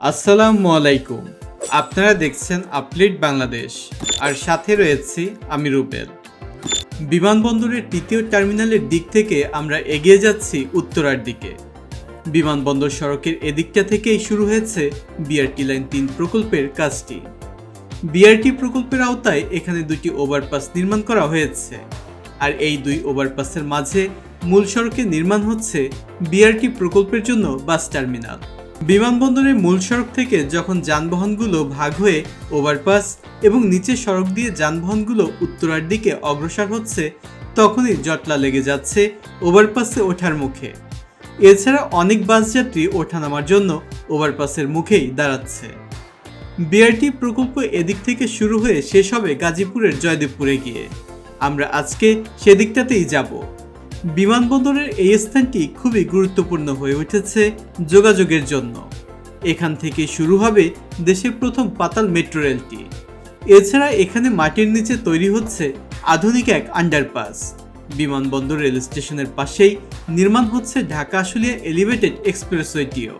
আসসালামু আলাইকুম। আপনারা দেখছেন আপডেট বাংলাদেশ। আর সাথে রয়েছি আমি রুবেল। বিমানবন্দরের তৃতীয় টার্মিনালের দিক থেকে আমরা এগিয়ে যাচ্ছি উত্তরার দিকে। বিমানবন্দর সড়কের এদিকটা থেকেই শুরু হয়েছে বিআরটি লাইন তিন প্রকল্পের কাজটি। বিআরটি প্রকল্পের আওতায় এখানে দুটি ওভারপাস নির্মাণ করা হয়েছে। আর এই দুই ওভারপাসের মাঝে মূল সড়কে নির্মাণ হচ্ছে বিআরটি প্রকল্পের জন্য বাস টার্মিনাল। বিমানবন্দরের মূল সড়ক থেকে যখন যানবাহনগুলো ভাগ হয়ে ওভারপাস এবং নিচের সড়ক দিয়ে যানবাহনগুলো উত্তরার দিকে অগ্রসর হচ্ছে, তখনই জটলা লেগে যাচ্ছে ওভারপাসে ওঠার মুখে। এছাড়া অনেক বাস যাত্রী ওঠানামার জন্য ওভারপাসের মুখেই দাঁড়াচ্ছে। বিআরটি প্রকল্প এদিক থেকে শুরু হয়ে শেষ হবে গাজীপুরের জয়দেবপুরে গিয়ে। আমরা আজকে সেদিকটাতেই যাব। বিমানবন্দরের এই স্থানটি খুবই গুরুত্বপূর্ণ হয়ে উঠেছে যোগাযোগের জন্য। এখান থেকে শুরু হবে দেশের প্রথম পাতাল মেট্রো রেলটি। এছাড়া এখানে মাটির নিচে তৈরি হচ্ছে আধুনিক এক আন্ডারপাস বিমানবন্দর রেল স্টেশনের পাশেই নির্মাণ হচ্ছে ঢাকা আশুলিয়া এলিভেটেড এক্সপ্রেসওয়েটিও।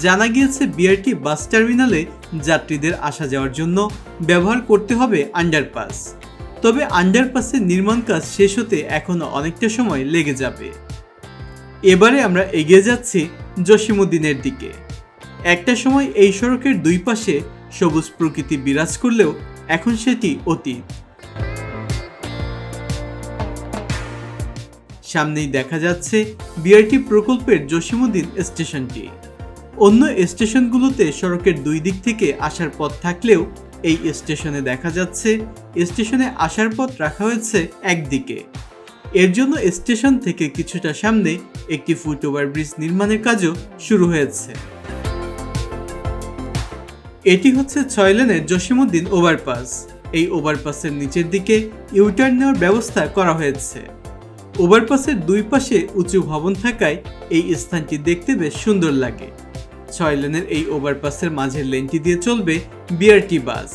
জানা গিয়েছে বিআরটি বাস টার্মিনালে যাত্রীদের আসা যাওয়ার জন্য ব্যবহার করতে হবে আন্ডারপাস তবে আন্ডারপাসের নির্মাণ কাজ শেষ হতে এখনও অনেকটা সময় লেগে যাবে। এবারে আমরা এগিয়ে যাচ্ছি জসিমুদ্দিনের দিকে। একটা সময় এই সড়কের দুই পাশে সবুজ প্রকৃতি বিরাজ করলেও এখন সেটি অতীত। সামনেই দেখা যাচ্ছে বিআরটি প্রকল্পের জসিমুদ্দিন স্টেশনটি। অন্য স্টেশনগুলোতে সড়কের দুই দিক থেকে আসার পথ থাকলেও এই স্টেশনে দেখা যাচ্ছে, স্টেশনে আসার পথ রাখা হয়েছে একদিকে। এর জন্য স্টেশন থেকে কিছুটা সামনে একটি ফুট ওভার ব্রিজ নির্মাণের কাজও শুরু হয়েছে। এটি হচ্ছে ছয় লেনের জসিমুদ্দিন ওভারপাস। এই ওভারপাসের নিচের দিকে ইউটার্ন নেওয়ার ব্যবস্থা করা হয়েছে। ওভারপাসের দুই পাশে উঁচু ভবন থাকায় এই স্থানটি দেখতে বেশ সুন্দর লাগে। ছয় লেনের এই ওভারপাসের মাঝের লেনটি দিয়ে চলবে বিআরটি বাস।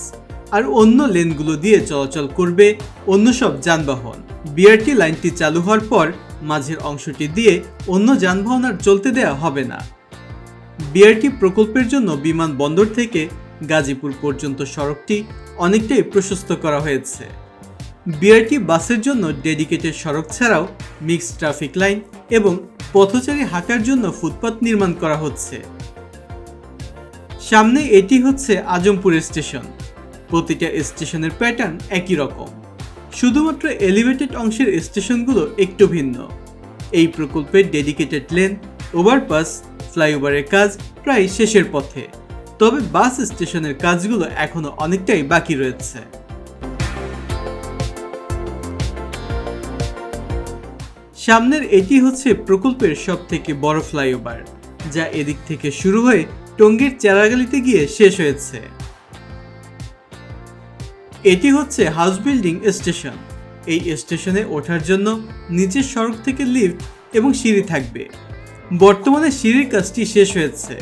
আর অন্য লেনগুলো দিয়ে চলাচল করবে অন্য সব যানবাহন। বিআরটি লাইনটি চালু হওয়ার পর মাঝের অংশটি দিয়ে অন্য যানবাহন আর চলতে দেওয়া হবে না। বিআরটি প্রকল্পের জন্য বিমানবন্দর থেকে গাজীপুর পর্যন্ত সড়কটি অনেকটাই প্রশস্ত করা হয়েছে। বিআরটি বাসের জন্য ডেডিকেটেড সড়ক ছাড়াও মিক্সড ট্রাফিক লাইন এবং পথচারী হাঁটার জন্য ফুটপাত নির্মাণ করা হচ্ছে। সামনে এটি হচ্ছে আজমপুর স্টেশন। প্রতিটা স্টেশনের প্যাটার্ন একই রকম। শুধুমাত্র এলিভেটেড অংশের স্টেশনগুলো একটু ভিন্ন। এই প্রকল্পের ডেডিকেটেড লেন ওভারপাস ফ্লাইওভারের কাজ প্রায় শেষের পথে। তবে বাস স্টেশনের কাজগুলো এখনও অনেকটাই বাকি রয়েছে। সামনের এটি হচ্ছে প্রকল্পের সব থেকে বড় ফ্লাইওভার, যা এদিক থেকে শুরু হয়ে টঙ্গীর চেরাগালিতে গিয়ে শেষ হয়েছে। এটি হচ্ছে হাউস বিল্ডিং স্টেশন এই স্টেশনে ওঠার জন্য নিচের সড়ক থেকে লিফট এবং সিঁড়ি থাকবে। বর্তমানে সিঁড়ির কাজটি শেষ হয়েছে।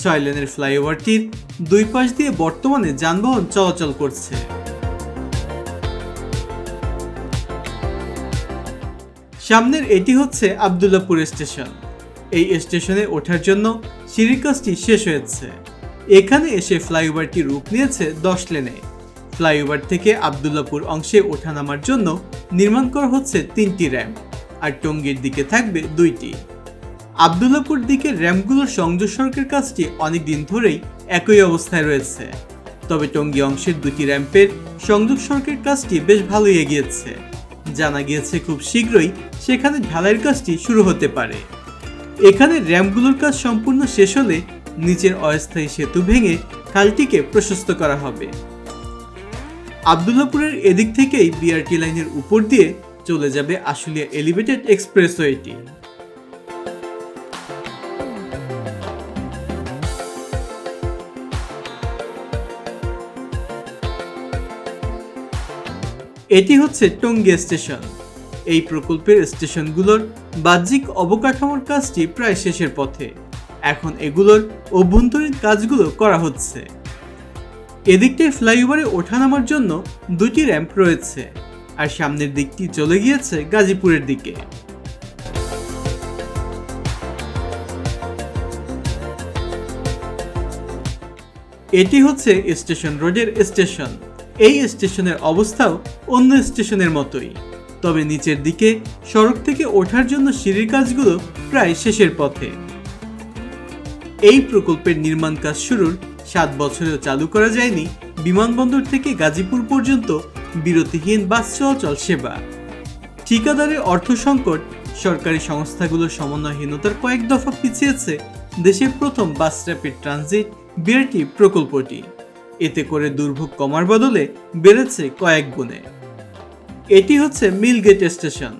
ছয় লেনের ফ্লাইওভারটির দুই পাশ দিয়ে বর্তমানে যানবাহন চলাচল করছে। সামনের এটি হচ্ছে আবদুল্লাপুর স্টেশন। এই স্টেশনে ওঠার জন্য সিঁড়ির কাজটি শেষ হয়েছে। এখানে এসে ফ্লাইওভারটি রূপ নিয়েছে দশ লেনে। ফ্লাইওভার থেকে আবদুল্লাপুর অংশে ওঠানামার জন্য নির্মাণ করা হচ্ছে তিনটি র্যাম্প আর টঙ্গীর দিকে থাকবে দুইটি। আবদুল্লাপুর দিকে র্যাম্পগুলোর সংযোগ সড়কের কাজটি অনেক দিন ধরেই একই অবস্থায় রয়েছে। তবে টঙ্গী অংশের দুটি র্যাম্পের সংযোগ সড়কের কাজটি বেশ ভালোই এগিয়েছে। জানা গিয়েছে খুব শীঘ্রই সেখানে ঢালাইয়ের কাজটি শুরু হতে পারে। এখানে র্যাম্পগুলোর কাজ সম্পূর্ণ শেষ হলে নিচের অস্থায়ী সেতু ভেঙে খালটিকে প্রশস্ত করা হবে। আবদুল্লাপুরের এদিক থেকেই বিআরটি লাইনের উপর দিয়ে চলে যাবে আশুলিয়া এলিভেটেড এক্সপ্রেসওয়েটি। এটি হচ্ছে টঙ্গী স্টেশন। এই প্রকল্পের স্টেশনগুলোর বাহ্যিক অবকাঠামোর কাজটি প্রায় শেষের পথে। এখন এগুলোর অভ্যন্তরীণ কাজগুলো করা হচ্ছে। এদিকটায় ফ্লাইওভারে ওঠানামার জন্য দুটি র্যাম্প রয়েছে আর সামনের দিকটি চলে গিয়েছে গাজীপুরের দিকে। এটি হচ্ছে স্টেশন রোডের স্টেশন। এই স্টেশনের অবস্থাও অন্য স্টেশনের মতোই। তবে নিচের দিকে সড়ক থেকে ওঠার জন্য সিঁড়ির কাজগুলো প্রায় শেষের পথে। এই প্রকল্পের নির্মাণ কাজ শুরুর সাত বছরেও চালু করা যায়নি বিমানবন্দর থেকে গাজীপুর পর্যন্ত বিরতিহীন বাস চলাচল সেবা। ঠিকাদারের অর্থ সংকট, সরকারি সংস্থাগুলোর সমন্বয়হীনতার কয়েক দফা পিছিয়েছে দেশের প্রথম বাস র্যাপিড ট্রানজিট বিআরটি প্রকল্পটি। এতে করে দুর্ভোগ কমার বদলে বেড়েছে কয়েক গুণে। এটি হচ্ছে মিলগেট স্টেশন।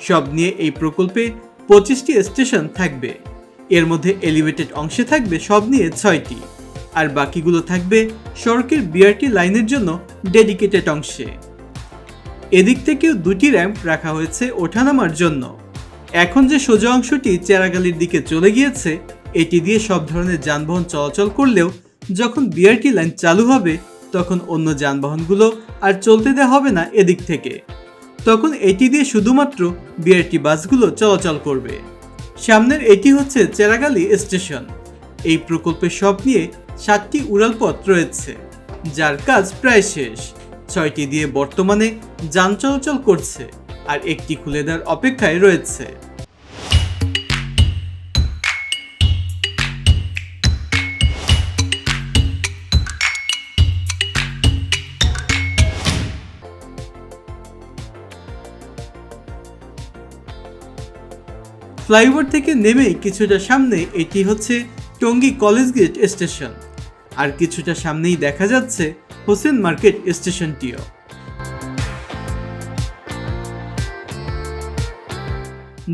সব নিয়ে এই প্রকল্পে পঁচিশটি স্টেশন থাকবে। এর মধ্যে এলিভেটেড অংশে থাকবে সব নিয়ে ছয়টি। আর বাকিগুলো থাকবে সড়কের বিআরটি লাইনের জন্য ডেডিকেটেড অংশে। এদিক থেকেও দুটি র্যাম্প রাখা হয়েছে ওঠানামার জন্য। এখন যে সোজা অংশটি চেরাগালির দিকে চলে গিয়েছে, এটি দিয়ে সব ধরনের যানবাহন চলাচল করলেও যখন বিআরটি লাইন চালু হবে তখন অন্য যানবাহনগুলো আর চলতে দেওয়া হবে না এদিক থেকে। তখন এটি দিয়ে শুধুমাত্র বিআরটি বাসগুলো চলাচল করবে। সামনের এটি হচ্ছে চেরাগালি স্টেশন। এই প্রকল্পের সব নিয়ে সাতটি উড়ালপথ রয়েছে, যার কাজ প্রায় শেষ। ছয়টি দিয়ে বর্তমানে যান চলাচল করছে আর একটি খুলে দেওয়ার অপেক্ষায় রয়েছে। ফ্লাইওভার থেকে নেমে কিছুটা সামনে এটি হচ্ছে টঙ্গী কলেজ গেট স্টেশন। আর কিছুটা সামনেই দেখা যাচ্ছে হোসেন মার্কেট স্টেশনটিও।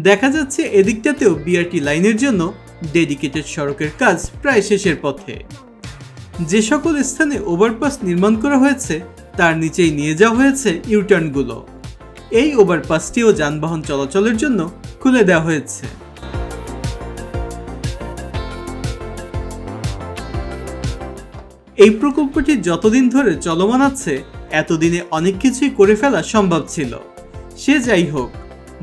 দেখা যাচ্ছে এদিকটাতেও বিআরটি লাইনের জন্য ডেডিকেটেড সড়কের কাজ প্রায় শেষের পথে। যে সকল স্থানে ওভারপাস নির্মাণ করা হয়েছে, তার নিচেই নিয়ে যাওয়া হয়েছে ইউটার্নগুলো। এই ওভারপাসটিও যানবাহন চলাচলের জন্য খুলে দেওয়া হয়েছে। এই প্রকল্পটি যতদিন ধরে চলমান আছে, এতদিনে অনেক কিছুই করে ফেলা সম্ভব ছিল। সে যাই হোক,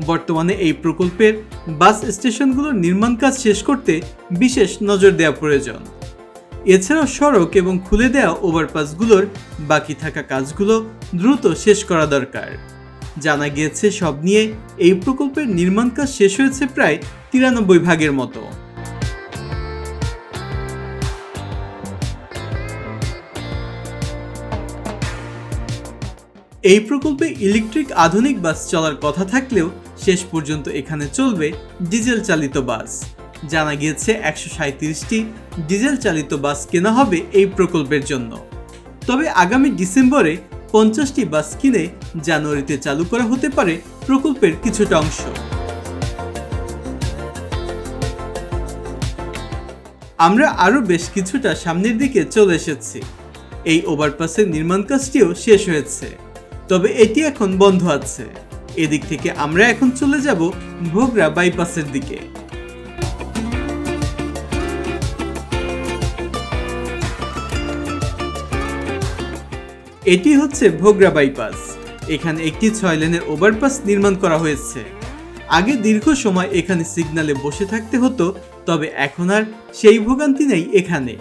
বর্তমানে এই প্রকল্পের বাস স্টেশনগুলোর নির্মাণ কাজ শেষ করতে বিশেষ নজর দেওয়া প্রয়োজন। এছাড়াও সড়ক এবং খুলে দেওয়া ওভারপাসগুলোর বাকি থাকা কাজগুলো দ্রুত শেষ করা দরকার। জানা গিয়েছে, সব নিয়ে এই প্রকল্পের নির্মাণ কাজ শেষ হয়েছে প্রায় তিরানব্বই ভাগের মতো। এই প্রকল্পে ইলেকট্রিক আধুনিক বাস চলার কথা থাকলেও শেষ পর্যন্ত এখানে চলবে ডিজেল চালিত বাস। জানা গিয়েছে, একশো সাঁত্রিশটি ডিজেল চালিত বাস কেনা হবে এই প্রকল্পের জন্য। তবে আগামী ডিসেম্বরে পঞ্চাশটি বাস কিনে জানুয়ারিতে চালু করা হতে পারে প্রকল্পের কিছুটা অংশ। আমরা আরও বেশ কিছুটা সামনের দিকে চলে এসেছি। এই ওভারপাসের নির্মাণ কাজটিও শেষ হয়েছে। তবে এটি এখন বন্ধ আছে। এদিক থেকে আমরা এখন চলে যাব ভোগরা বাইপাসের দিকে। এটি হচ্ছে ভোগরা বাইপাস। এখানে একটি ছয় লেনের ওভারপাস নির্মাণ করা হয়েছে। আগে দীর্ঘ সময় এখানে সিগনালে বসে থাকতে হতো, তবে এখন আর সেই ভোগান্তি নেই এখানে।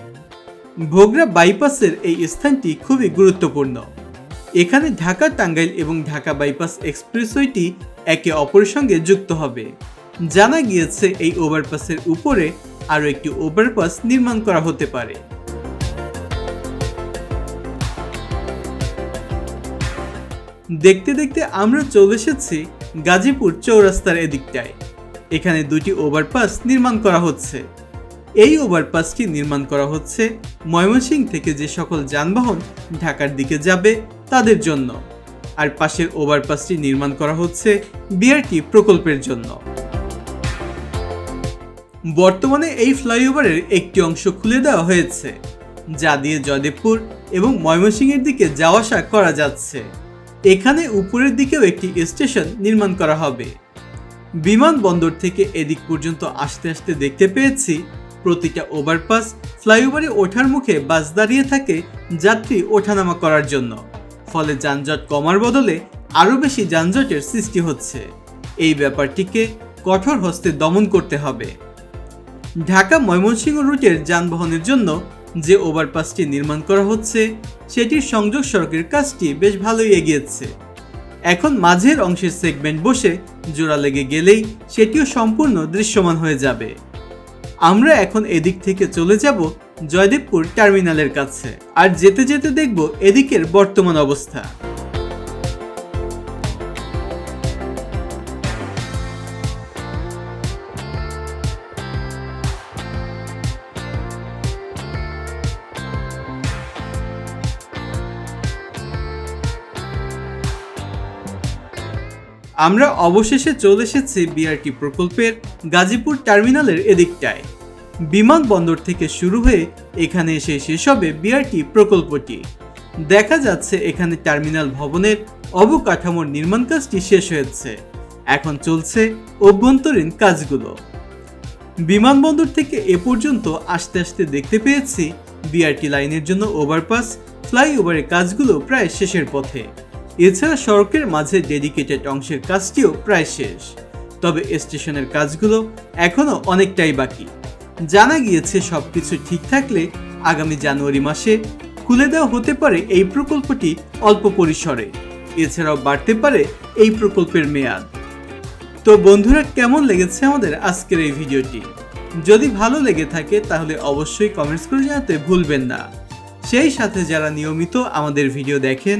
ভোগরা বাইপাসের এই স্থানটি খুবই গুরুত্বপূর্ণ। এখানে ঢাকা টাঙ্গাইল এবং ঢাকা বাইপাস এক্সপ্রেসওয়েটি একে অপরের সঙ্গে যুক্ত হবে। জানা গিয়েছে এই ওভারপাসের উপরে আরও একটি ওভারপাস নির্মাণ করা হতে পারে। দেখতে দেখতে আমরা চলে এসেছি গাজীপুর চৌরাস্তার এদিকটায়। এখানে দুটি ওভারপাস নির্মাণ করা হচ্ছে। এই ওভারপাসটি নির্মাণ করা হচ্ছে ময়মনসিংহ থেকে যে সকল যানবাহন ঢাকার দিকে যাবে তাদের জন্য। আর পাশের ওভারপাসটি নির্মাণ করা হচ্ছে বিআরটি প্রকল্পের জন্য। বর্তমানে এই ফ্লাইওভারের একটি অংশ খুলে দেওয়া হয়েছে, যা দিয়ে জয়দেবপুর এবং ময়মনসিংহের দিকে যাওয়া আসা করা যাচ্ছে। এখানে উপরের দিকেও একটি স্টেশন নির্মাণ করা হবে। বিমানবন্দর থেকে এদিক পর্যন্ত আসতে আসতে দেখতে পেয়েছি, প্রতিটা ওভারপাস ফ্লাইওভারে ওঠার মুখে বাস দাঁড়িয়ে থাকে যাত্রী ওঠানামা করার জন্য। ফলে যানজট কমার বদলে আরও বেশি যানজটের সৃষ্টি হচ্ছে। এই ব্যাপারটিকে কঠোর হস্তে দমন করতে হবে। ঢাকা ময়মনসিংহ রুটের যানবাহনের জন্য যে ওভারপাসটি নির্মাণ করা হচ্ছে, সেটির সংযোগ সড়কের কাজটি বেশ ভালোই এগিয়েছে। এখন মাঝের অংশের সেগমেন্ট বসে জোড়া লেগে গেলেই সেটিও সম্পূর্ণ দৃশ্যমান হয়ে যাবে। আমরা এখন এদিক থেকে চলে যাব জয়দেবপুর টার্মিনালের কাছে। আর যেতে যেতে দেখব এদিকের বর্তমান অবস্থা। আমরা অবশেষে চলে এসেছি বিআরটি প্রকল্পের গাজীপুর টার্মিনালের এদিকটায়। বিমানবন্দর থেকে শুরু হয়ে এখানে এসে শেষ হবে বিআরটি প্রকল্পটি। দেখা যাচ্ছে এখানে টার্মিনাল ভবনের অবকাঠামোর নির্মাণ কাজটি শেষ হয়েছে। এখন চলছে অভ্যন্তরীণ কাজগুলো। বিমানবন্দর থেকে এ পর্যন্ত আসতে আসতে দেখতে পেয়েছি বিআরটি লাইনের জন্য ওভারপাস, ফ্লাইওভারের কাজগুলো প্রায় শেষের পথে। এছাড়া সড়কের মাঝে ডেডিকেটেড অংশের কাজটিও প্রায় শেষ। তবে স্টেশনের কাজগুলো এখনও অনেকটাই বাকি। জানা গিয়েছে সবকিছু ঠিক থাকলে আগামী জানুয়ারি মাসে খুলে দেওয়া হতে পারে এই প্রকল্পটি অল্প পরিসরে। এছাড়াও বাড়তে পারে এই প্রকল্পের মেয়াদ। তো বন্ধুরা, কেমন লেগেছে আমাদের আজকের এই ভিডিওটি? যদি ভালো লেগে থাকে, তাহলে অবশ্যই কমেন্টস করে জানাতে ভুলবেন না। সেই সাথে যারা নিয়মিত আমাদের ভিডিও দেখেন